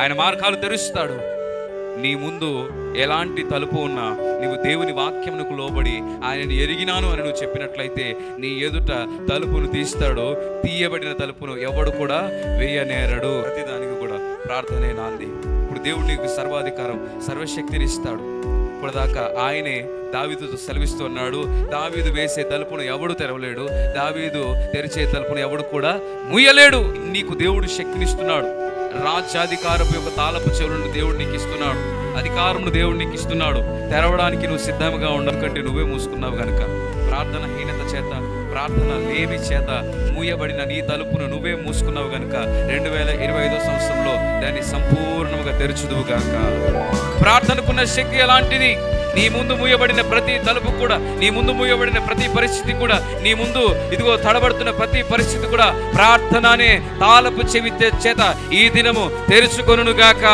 ఆయన మార్గాలు తెరుస్తాడు. నీ ముందు ఎలాంటి తలుపు ఉన్నా నీవు దేవుని వాక్యమునకు లోబడి ఆయనను ఎరిగినాను అని నువ్వు చెప్పినట్లయితే నీ ఎదుట తలుపును తీస్తాడు. తీయబడిన తలుపును ఎవడు కూడా వేయనేరడు. ప్రతి దానికి కూడా ప్రార్థనే నాంది. ఇప్పుడు దేవుడు నీకు సర్వాధికారం సర్వశక్తిని ఇస్తాడు. ఇప్పుడు దాకా ఆయనే దావీదుతో సెలవిస్తున్నాడు దావీదు వేసే తలుపును ఎవడు తెరవలేడు. దావీదు తెరిచే తలుపును ఎవడు కూడా ముయ్యలేడు నీకు దేవుడు శక్తినిస్తున్నాడు. రాజ్యాధికారపు యొక్క తాళపు చెవులను దేవుడు నీకు ఇస్తున్నాడు అధికారమును దేవుడు నీకు ఇస్తున్నాడు తెరవడానికి నువ్వు సిద్ధంగా ఉండకంటే నువ్వే మూసుకున్నావు కనుక ప్రార్థన హీనత చేత ప్రార్థన లేమి చేత మూయబడిన నీ తలుపును నువ్వే మూసుకున్నావు కనుక రెండు వేల ఇరవై ఐదో సంవత్సరంలో దాన్ని సంపూర్ణంగా తెరుచుదువు కనుక ప్రార్థనకున్న శక్తి ఎలాంటిది? నీ ముందు మూయబడిన ప్రతి తలుపు కూడా నీ ముందు మూయబడిన ప్రతి పరిస్థితి కూడా నీ ముందు ఇదిగో తడబడుతున్న ప్రతి పరిస్థితి కూడా ప్రార్థన అనే తాళపు చెవి చేత ఈ దినము తెరుచుకొనుగాక